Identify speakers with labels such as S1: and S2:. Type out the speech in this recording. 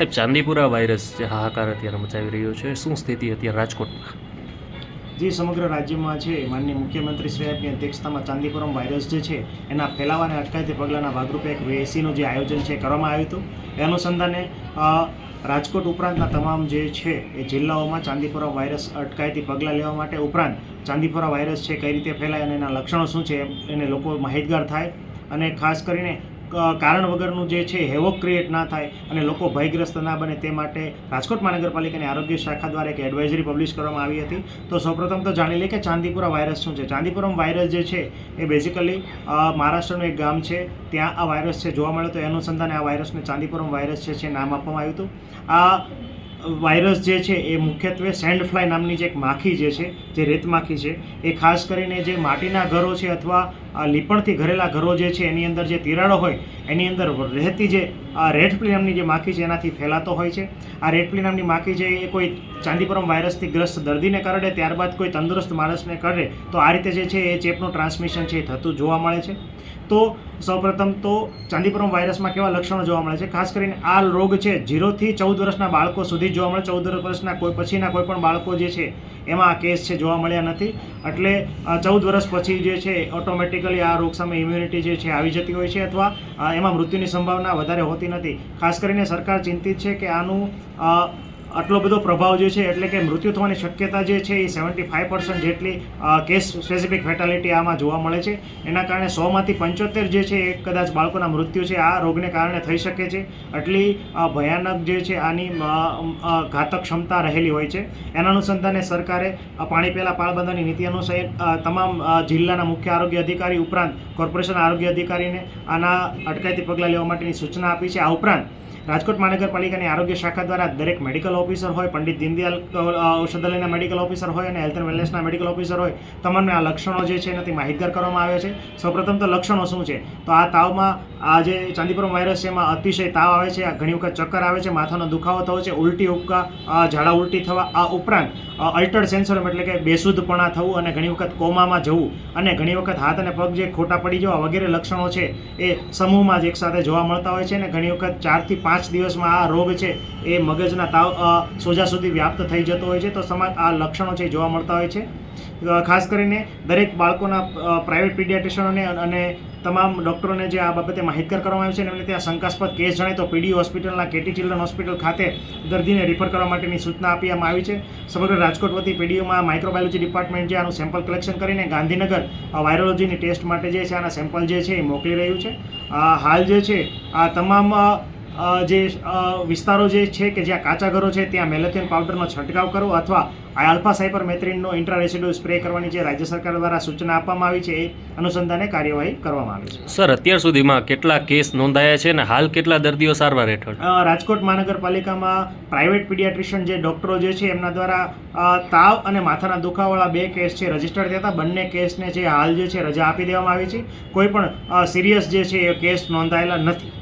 S1: સાહેબ, ચાંદીપુરા વાયરસ જે હાહાકાર અત્યારે મચાવી રહ્યો છે. શું સ્થિતિ અત્યારે રાજકોટમાં?
S2: જે સમગ્ર રાજ્યમાં છે, માનનીય મુખ્યમંત્રી શ્રી આપની અધ્યક્ષતામાં ચાંદીપુરમ વાયરસ જે છે, એના ફેલાવાને અટકાયતી પગલાંના ભાગરૂપે એક વેસીનું જે આયોજન છે કરવામાં આવ્યું હતું. એ અનુસંધાને રાજકોટ ઉપરાંતના તમામ જે છે, એ જિલ્લાઓમાં ચાંદીપુરા વાયરસ અટકાયતી પગલાં લેવા માટે ઉપરાંત ચાંદીપુરા વાયરસ છે, કઈ રીતે ફેલાય અને એના લક્ષણો શું છે એને લોકો માહિતગાર થાય. અને ખાસ કરીને કારણ વગરનું જે છે હેવોક ક્રિએટ ના થાય અને લોકો ભયગ્રસ્ત ના બને તે માટે રાજકોટ મહાનગરપાલિકાની આરોગ્ય શાખા દ્વારા એક એડવાઇઝરી પબ્લિશ કરવામાં આવી હતી. તો સૌપ્રથમ તો જાણી લઈએ કે ચાંદીપુરા વાયરસ શું છે? ચાંદીપુરમ વાયરસ જે છે, એ બેઝિકલી મહારાષ્ટ્રનું એક ગામ છે. ત્યાં આ વાયરસ છે, જોવા મળ્યો તો એ અનુસંધાને આ વાયરસને ચાંદીપુરમ વાયરસ છે, નામ આપવામાં આવ્યું હતું. આ વાયરસ જે છે એ મુખ્યત્વે સેન્ડ ફ્લાય નામની જે એક માખી જે છે, જે રેત માખી છે, એ ખાસ કરીને જે માટીના ઘરો છે અથવા લીપણથી ઘરેલા ઘરો જે છે એની અંદર જે તિરાડો હોય, એની અંદર રહેતી જે આ રેડફ્લી નામની જે માખી છે એનાથી ફેલાતો હોય છે. આ રેડફ્લી નામની માખી છે એ કોઈ ચાંદીપુરમ વાયરસથી ગ્રસ્ત દર્દીને કરડે, ત્યારબાદ કોઈ તંદુરસ્ત માણસને કરડે, તો આ રીતે જે છે એ ચેપનું ટ્રાન્સમિશન છે એ થતું જોવા મળે છે. તો સૌપ્રથમ તો ચાંદીપુરમ વાયરસમાં કેવા લક્ષણો જોવા મળે છે? ખાસ કરીને આ રોગ છે ઝીરોથી ચૌદ વર્ષના બાળકો સુધી જોવા મળે. ચૌદ વર્ષના કોઈ પછીના કોઈ પણ બાળકો જે છે એમાં આ કેસ છે જોવા મળ્યા નથી. એટલે ચૌદ વર્ષ પછી જે છે ઓટોમેટિકલી આ રોગ સામે ઇમ્યુનિટી જે છે આવી જતી હોય છે અથવા એમાં મૃત્યુની સંભાવના વધારે હોતી નથી. ખાસ કરીને સરકાર ચિંતિત છે કે આનું આટલો બધો પ્રભાવ જે છે, એટલે કે મૃત્યુ થવાની શક્યતા જે છે, એ સેવન્ટી ફાઇવ પર્સન્ટ જેટલી કેસ સ્પેસિફિક ફેટાલિટી આમાં જોવા મળે છે. એના કારણે સોમાંથી પંચોતેર જે છે, એ કદાચ બાળકોના મૃત્યુ છે. આ રોગને કારણે થઈ શકે છે. આટલી ભયાનક જે છે, આની ઘાતક ક્ષમતા રહેલી હોય છે. એના અનુસંધાને સરકારે પાણી પહેલાં પાળબંધાની નીતિ અનુસાર તમામ જિલ્લાના મુખ્ય આરોગ્ય અધિકારી ઉપરાંત કોર્પોરેશન આરોગ્ય અધિકારીને આના અટકાયતી પગલાં લેવા માટેની સૂચના આપી છે. આ ઉપરાંત રાજકોટ મહાનગરપાલિકાની આરોગ્ય શાખા દ્વારા દરેક મેડિકલ ઓફિસર હોય, પંડિત દીનદયાલ ઔષધાલયના મેડિકલ ઓફિસર હોય અને હેલ્થ એન્ડ વેલનેસના મેડિકલ ઓફિસર હોય તમને આ લક્ષણો જે છે એનાથી માહિતગાર કરવામાં આવે છે. સૌપ્રથમ તો લક્ષણો શું છે? તો આ તાવમાં, આ જે ચાંદીપુરમ વાયરસ છે, એમાં અતિશય તાવ આવે છે ઘણી વખત ચક્કર આવે છે, માથાનો દુખાવો થવો છે, ઉલટી ઉપકા ઝાડા ઉલટી થવા, આ ઉપરાંત અલ્ટર્ડ સેન્સોરમ એટલે કે બેશુદ્ધપણા થવું અને ઘણી વખત કોમામાં જવું અને ઘણી વખત હાથ અને પગ જે ખોટા પડી જવા વગેરે લક્ષણો છે, એ સમૂહમાં જ એકસાથે જોવા મળતા હોય છે અને ઘણી વખત ચારથી પાંચ દિવસમાં આ રોગ છે, એ મગજના તાવ સોજા સુધી વ્યાપ્ત થઈ જતો હોય છે, તો સમાજ આ લક્ષણો છે જોવા મળતા હોય છે. ખાસ કરીને દરેક બાળકોના પ્રાઇવેટ પીડિયાટ્રિશિયનોને અને તમામ ડૉક્ટરોને જે આ બાબતે માહિતગાર કરવામાં આવ્યું છે, અને એમને ત્યાં શંકાસ્પદ કેસ જણાય તો પીડી હોસ્પિટલના કેટી ચિલ્ડ્રન હોસ્પિટલ ખાતે દર્દીને રિફર કરવા માટેની સૂચના આપવામાં આવી છે. સમગ્ર રાજકોટ વતી પીડીયુમાં માઇક્રોબાયોલોજી ડિપાર્ટમેન્ટ જે આનું સેમ્પલ કલેક્શન કરીને ગાંધીનગર વાયરોલોજીની ટેસ્ટ માટે જે છે, આના સેમ્પલ જે છે એ મોકલી રહ્યું છે. હાલ જે છે, આ તમામ જે વિસ્તારો જે છે કે જ્યાં કાચા ઘરો છે ત્યાં મેલેથિયન પાવડરનો છંટકાવ કરો અથવા આ આલ્ફા સાયપર મેથ્રિનનો ઇન્ટ્રારેસિડ્યુ સ્પ્રે કરવાની જે રાજ્ય સરકાર દ્વારા સૂચના આપવામાં આવી છે એ અનુસંધાને કાર્યવાહી કરવામાં આવી છે.
S1: સર અત્યાર સુધીમાં કેટલા કેસ નોંધાયા છે અને હાલ કેટલા દર્દીઓ સારવાર હેઠળ
S2: રાજકોટ મહાનગરપાલિકામાં પ્રાઇવેટ પીડિયાટ્રિશિયન જે ડૉક્ટરો જે છે એમના દ્વારા તાવ અને માથાના દુખાવાળા બે કેસ છે રજીસ્ટર્ડ થયા હતા. બંને કેસને જે હાલ જે છે રજા આપી દેવામાં આવી છે. કોઈ પણ સિરિયસ જે છે એ કેસ નોંધાયેલા નથી.